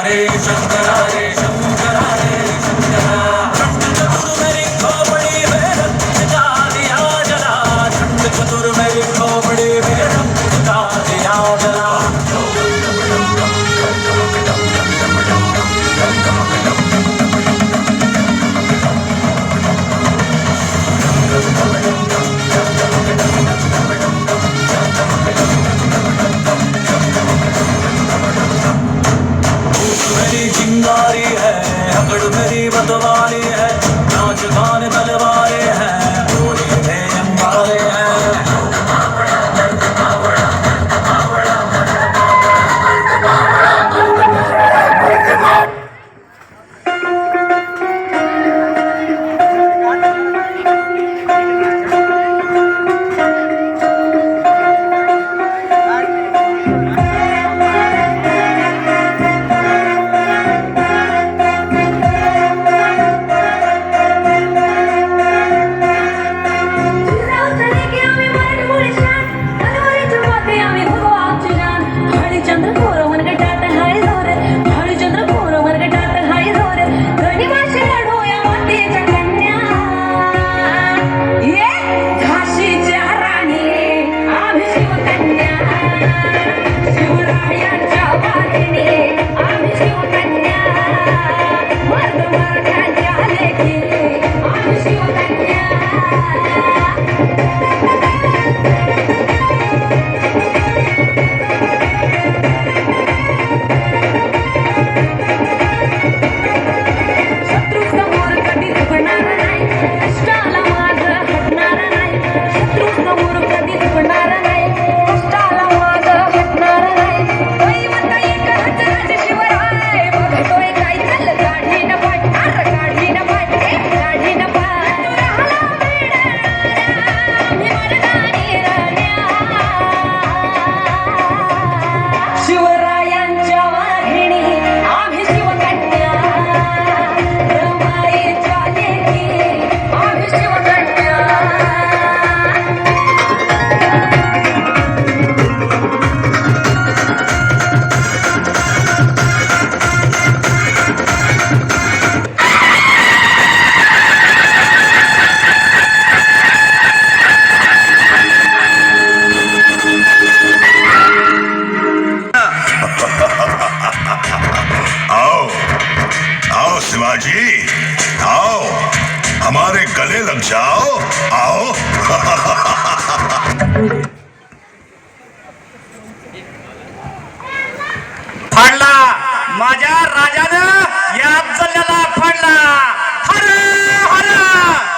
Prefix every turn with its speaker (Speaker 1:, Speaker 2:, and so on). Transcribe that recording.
Speaker 1: हरे शंकरारे। the
Speaker 2: Lord. माझ्या राजानं या अफजल्याला फाडला. हर हर!